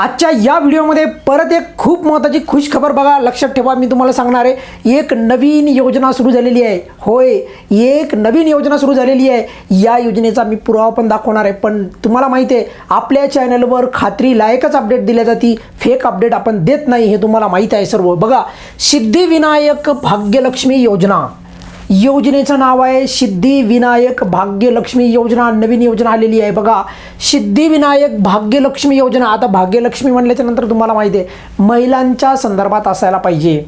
आजच्या या व्हिडिओमध्ये परत एक खूप महत्त्वाची खुश खबर बघा. लक्षात ठेवा मी तुम्हाला सांगणार आहे. एक नवीन योजना सुरू झालेली आहे. होय एक नवीन योजना सुरू झालेली आहे. या योजनेचा मी पुरावा पण दाखवणार आहे. पण तुम्हाला माहिती आहे आपल्या चॅनलवर खात्री लायकच अपडेट दिल्या जाती. फेक अपडेट आपण देत नाही हे तुम्हाला माहीत आहे सर्व. बघा सिद्धिविनायक भाग्यलक्ष्मी योजना. योजनेचं नाव आहे सिद्धिविनायक भाग्यलक्ष्मी योजना. नवीन योजना आलेली आहे. बघा सिद्धिविनायक भाग्यलक्ष्मी योजना. आता भाग्यलक्ष्मी म्हणल्याच्या नंतर तुम्हाला माहिती आहे महिलांच्या संदर्भात असायला पाहिजे.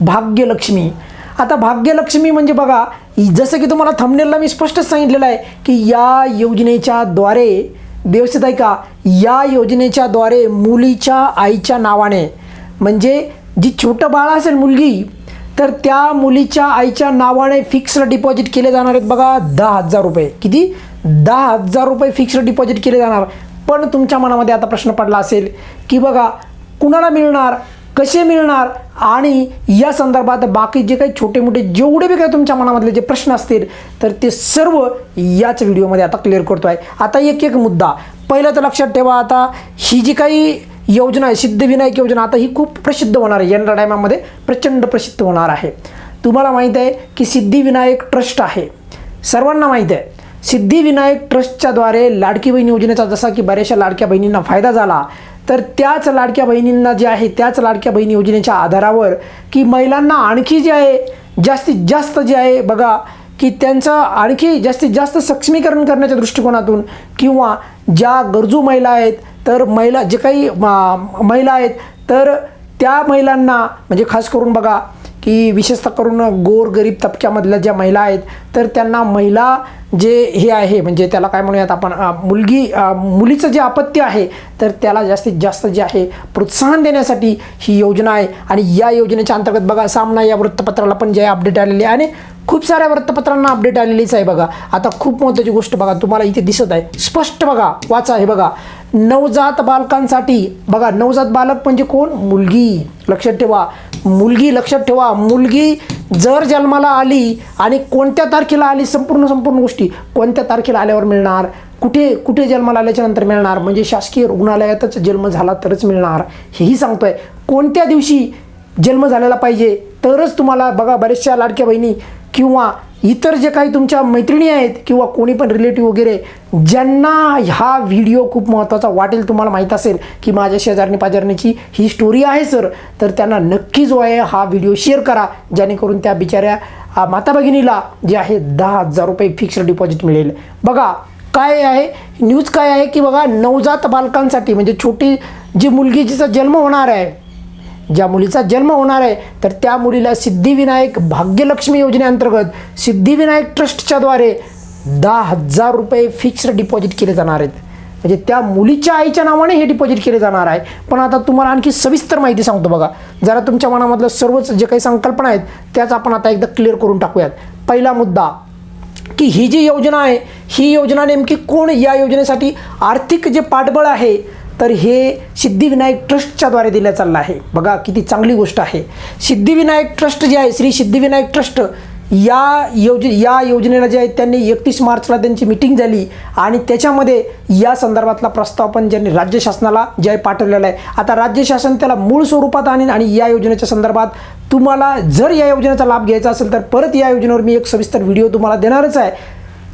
भाग्यलक्ष्मी आता भाग्यलक्ष्मी म्हणजे बघा जसं की तुम्हाला थंबनेलला मी स्पष्टच सांगितलेलं आहे की या योजनेच्या द्वारे व्यवस्थित आहे का? या योजनेच्या द्वारे मुलीच्या आईच्या नावाने म्हणजे जी छोटं बाळ असेल मुलगी तर त्या मुलीच्या आईच्या नावाने फिक्स्ड डिपॉझिट केले जाणार आहेत बघा दहा हजार रुपये. किती? दहा हजार रुपये फिक्स्ड डिपॉझिट केले जाणार. पण तुमच्या मनामध्ये आता प्रश्न पडला असेल की बघा कुणाला मिळणार कसे मिळणार? आणि या संदर्भात बाकी जे काही छोटे मोठे जेवढे बी काही तुमच्या मनामधले जे प्रश्न असतील तर ते सर्व याच व्हिडिओमध्ये आता क्लिअर करतो आहे आता एक एक मुद्दा. पहिलं तर लक्षात ठेवा आता ही जी काही योजना आहे सिद्धिविनायक योजना. आता ही खूप प्रसिद्ध होणार आहे. येणाऱ्या टायमामध्ये प्रचंड प्रसिद्ध होणार आहे. तुम्हाला माहीत आहे की सिद्धिविनायक ट्रस्ट आहे. सर्वांना माहीत आहे. सिद्धिविनायक ट्रस्टच्याद्वारे लाडकी बहीण योजनेचा जसा की बऱ्याचशा लाडक्या बहिणींना फायदा झाला तर त्याच लाडक्या बहिणींना जे आहे त्याच लाडक्या बहिणी योजनेच्या आधारावर की महिलांना आणखी जे आहे जास्तीत जास्त जे आहे बघा की त्यांचं आणखी जास्तीत जास्त सक्षमीकरण करण्याच्या दृष्टिकोनातून किंवा ज्या गरजू महिला आहेत तर महिला जे काही म- महिला आहेत तर त्या महिलांना म्हणजे खास करून बघा की विशेषतः करून गोरगरीब तबक्यामधल्या ज्या महिला आहेत तर त्यांना महिला जे हे आहे म्हणजे त्याला काय म्हणूयात आपण मुलगी मुलीचं जे अपत्य आहे तर त्याला जास्तीत जास्त जे आहे प्रोत्साहन देण्यासाठी ही योजना आहे. आणि या योजनेच्या अंतर्गत बघा सामना या वृत्तपत्राला पण जे अपडेट आलेली आहे आणि खूप साऱ्या वृत्तपत्रांना अपडेट आलेलीच आहे बघा. आता खूप महत्त्वाची गोष्ट बघा तुम्हाला इथे दिसत आहे. स्पष्ट बघा वाचा हे बघा. नवजात बालकांसाठी बघा नवजात बालक म्हणजे कोण? मुलगी. लक्षात ठेवा. मुलगी लक्षात ठेवा. मुलगी जर जन्माला आली आणि कोणत्या तारखेला आली संपूर्ण संपूर्ण गोष्टी कोणत्या तारखेला आल्यावर मिळणार? कुठे कुठे जन्माला आल्याच्यानंतर मिळणार? म्हणजे शासकीय रुग्णालयातच जन्म झाला तरच मिळणार. हेही सांगतोय. कोणत्या दिवशी जन्म झालेला पाहिजे? तरच तुम्हाला बघा बऱ्याचशा लाडक्या बहिणी किंवा इतर जे काही तुमच्या मैत्रिणी आहेत किंवा कोणी पण रिलेटिव्ह वगैरे ज्यांना हा व्हिडिओ खूप महत्त्वाचा वाटेल तुम्हाला माहीत असेल की माझ्या शेजारणी पाजारणीची ही स्टोरी आहे सर तर त्यांना नक्की जो आहे हा व्हिडिओ शेअर करा जेणेकरून त्या बिचाऱ्या माता भगिनीला जे आहे दहा हजार रुपये फिक्स्ड डिपॉझिट मिळेल. बघा काय आहे? न्यूज काय आहे की बघा नवजात बालकांसाठी म्हणजे छोटी जी मुलगी जिचा जन्म होणार आहे ज्या मुलीचा जन्म होणार आहे तर त्या मुलीला सिद्धिविनायक भाग्यलक्ष्मी योजनेअंतर्गत सिद्धिविनायक ट्रस्टच्याद्वारे दहा हजार रुपये फिक्स्ड डिपॉझिट केले जाणार आहेत. म्हणजे त्या मुलीच्या आईच्या नावाने हे डिपॉझिट केले जाणार आहे. पण आता तुम्हाला आणखी सविस्तर माहिती सांगतो बघा. जरा तुमच्या मनामधलं सर्वच जे काही संकल्पना आहेत त्याच आपण आता एकदा क्लिअर करून टाकूयात. पहिला मुद्दा की ही जी योजना आहे ही योजना नेमकी कोण या योजनेसाठी आर्थिक जे पाठबळ आहे तर हे सिद्धिविनायक ट्रस्टच्याद्वारे दिलं चाललं आहे. बघा किती चांगली गोष्ट आहे. सिद्धिविनायक ट्रस्ट जे आहे श्री सिद्धिविनायक ट्रस्ट या योज या योजनेला जे आहे त्यांनी एकतीस मार्चला त्यांची मिटिंग झाली आणि त्याच्यामध्ये या संदर्भातला प्रस्ताव पण ज्यांनी राज्य शासनाला जे आहे पाठवलेला आहे. आता राज्य शासन त्याला मूळ स्वरूपात आणीन आणि या योजनेच्या संदर्भात तुम्हाला जर या योजनेचा लाभ घ्यायचा असेल तर परत या योजनेवर मी एक सविस्तर व्हिडिओ तुम्हाला देणारच आहे.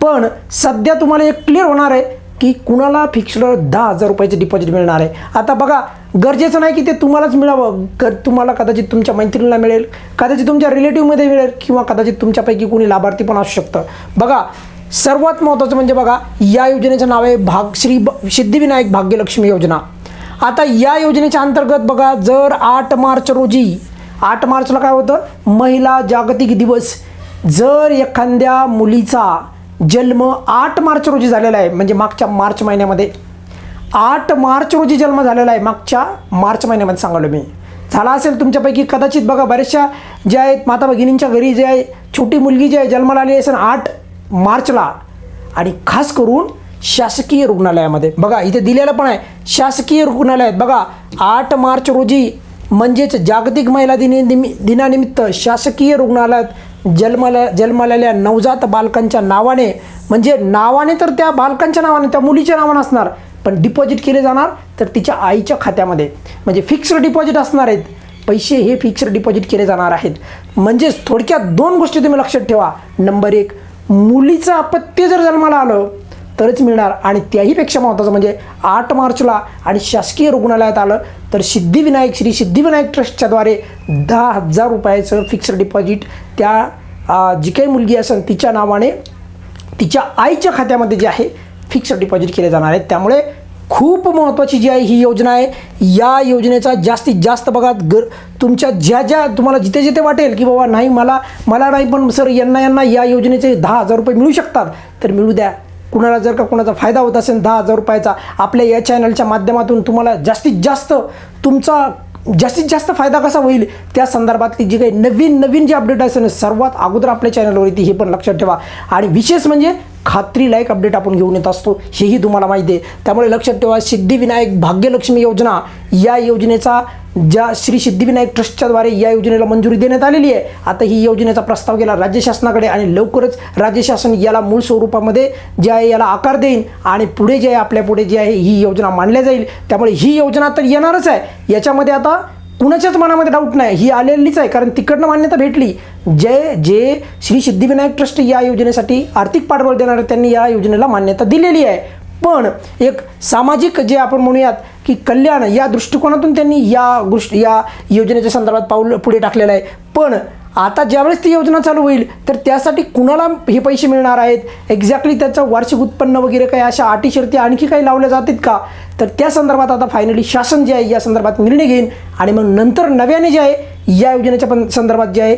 पण सध्या तुम्हाला एक क्लिअर होणार आहे की कुणाला फिक्स्ड दहा हजार रुपयाचे डिपॉझिट मिळणार आहे. आता बघा गरजेचं नाही की ते तुम्हालाच मिळावं. गर तुम्हाला कदाचित तुमच्या मैत्रिणीला मिळेल कदाचित तुमच्या रिलेटिव्हमध्ये मिळेल किंवा कदाचित तुमच्यापैकी कोणी लाभार्थी पण असू शकतं. बघा सर्वात महत्त्वाचं म्हणजे बघा या योजनेचं नाव आहे भाग श्री ब- सिद्धिविनायक भाग्यलक्ष्मी योजना. आता या योजनेच्या अंतर्गत बघा जर आठ मार्च रोजी आठ मार्चला काय होतं? महिला जागतिक दिवस. जर एखाद्या मुलीचा जन्म आठ मार्च रोजी झालेला आहे. म्हणजे मागच्या मार्च महिन्यामध्ये. आठ मार्च रोजी जन्म झालेला आहे. मागच्या मार्च महिन्यामध्ये सांगालो मी. झाला असेल तुमच्यापैकी कदाचित बघा बऱ्याचशा ज्या आहेत माता भगिनींच्या घरी जे आहे छोटी मुलगी जी आहे जन्माला आली असेल आठ मार्चला. आणि खास करून शासकीय रुग्णालयामध्ये. बघा इथे दिलेलं पण आहे. शासकीय रुग्णालयात बघा आठ मार्च रोजी म्हणजेच जागतिक महिला दिनी दिनानिमित्त शासकीय रुग्णालयात जन्मला जन्मलेल्या नवजात बालकांच्या नावाने म्हणजे नावाने तर त्या बालकांच्या नावाने त्या मुलीच्या नावाने असणार पण डिपॉझिट केले जाणार तर तिच्या आईच्या खात्यामध्ये. म्हणजे फिक्स्ड डिपॉझिट असणार आहेत. पैसे हे फिक्स्ड डिपॉझिट केले जाणार आहेत. म्हणजेच थोडक्यात दोन गोष्टी तुम्ही लक्षात ठेवा. नंबर एक मुलीचं अपत्य जर जन्माला आलं तरच मिळणार. आणि त्याहीपेक्षा महत्त्वाचं म्हणजे आठ मार्चला आणि शासकीय रुग्णालयात आलं तर सिद्धिविनायक श्री सिद्धिविनायक ट्रस्टच्याद्वारे दहा हजार रुपयाचं फिक्स्ड डिपॉझिट त्या जी काही मुलगी असेल तिच्या नावाने तिच्या आईच्या खात्यामध्ये जे आहे फिक्स्ड डिपॉझिट केले जाणार आहेत. त्यामुळे खूप महत्त्वाची जी आहे ही योजना आहे. या योजनेचा जास्तीत जास्त बघा गर तुमच्या ज्या ज्या तुम्हाला जिथे जिथे वाटेल की बाबा नाही मला मला नाही पण सर यांना यांना या योजनेचे दहा हजार रुपये मिळू शकतात तर मिळू द्या. कुणाला जर का कुणाचा फायदा होत असेल दहा हजार रुपयाचा आपल्या या चॅनलच्या माध्यमातून तुम्हाला जास्तीत जास्त तुमचा जास्तीत जास्त फायदा कसा होईल? त्या संदर्भातली जी काही नवीन नवीन जी अपडेट असेल सर्वात अगोदर आपल्या चॅनलवर येते हे पण लक्षात ठेवा. आणि विशेष म्हणजे खात्रीलायक अपडेट आपण घेऊन येत असतो. हेही तुम्हाला माहिती आहे. त्यामुळे लक्षात ठेवा सिद्धिविनायक भाग्यलक्ष्मी योजना या योजनेचा ज्या श्री सिद्धिविनायक ट्रस्टच्याद्वारे या योजनेला मंजुरी देण्यात आलेली आहे आता ही योजनेचा प्रस्ताव गेला राज्य शासनाकडे आणि लवकरच राज्य शासन याला मूळ स्वरूपामध्ये जे आहे याला आकार देईन आणि पुढे जे आहे आपल्या पुढे जे आहे ही योजना मांडल्या जाईल. त्यामुळे ही योजना तर येणारच आहे. याच्यामध्ये आता कुणाच्याच मनामध्ये डाऊट नाही. ही आलेलीच आहे कारण तिकडनं मान्यता भेटली. जे जे श्री सिद्धिविनायक ट्रस्ट या योजनेसाठी आर्थिक पाठबळ देणार त्यांनी या योजनेला मान्यता दिलेली आहे. पण एक सामाजिक जे आपण म्हणूयात की कल्याण या दृष्टिकोनातून त्यांनी या गोष्टी या योजनेच्या संदर्भात पाऊल पुढे टाकलेलं आहे. पण आता ज्यावेळेस ती योजना चालू होईल तर त्यासाठी कुणाला हे पैसे मिळणार आहेत? एक्झॅक्टली त्याचं वार्षिक उत्पन्न वगैरे काही अशा अटी शर्ती आणखी काही लावल्या जातात का? तर त्या संदर्भात आता फायनली शासन जे आहे या संदर्भात निर्णय घेईन. आणि मग नंतर नव्याने जे आहे या योजनेच्या पण संदर्भात जे आहे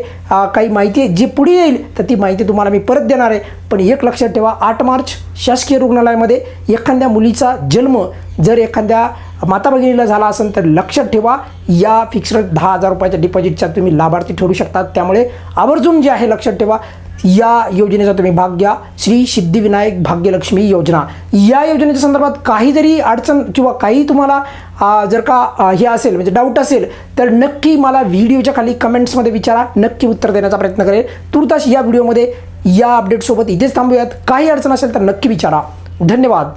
काही माहिती आहे जी पुढे येईल तर ती माहिती तुम्हाला मी परत देणार आहे. पण एक लक्षात ठेवा आठ मार्च शासकीय रुग्णालयामध्ये एखाद्या मुलीचा जन्म जर एखाद्या माता भगिनीला झाला असेल तर लक्षात ठेवा या फिक्स्ड दहा हजार रुपयाच्या डिपॉझिटच्या तुम्ही लाभार्थी ठरू शकतात. त्यामुळे आवर्जून जे आहे लक्षात ठेवा या योजनेचा तुम्ही भाग घ्या. श्री सिद्धिविनायक भाग्यलक्ष्मी योजना. या योजनेच्या संदर्भात काही जरी अडचण किंवा काही तुम्हाला जर का हे असेल म्हणजे डाऊट असेल तर नक्की मला व्हिडिओच्या खाली कमेंट्समध्ये विचारा. नक्की उत्तर देण्याचा प्रयत्न करेल. तुर्तास या व्हिडिओमध्ये या अपडेटसोबत इथेच थांबूयात. काही अडचण असेल तर नक्की विचारा. धन्यवाद.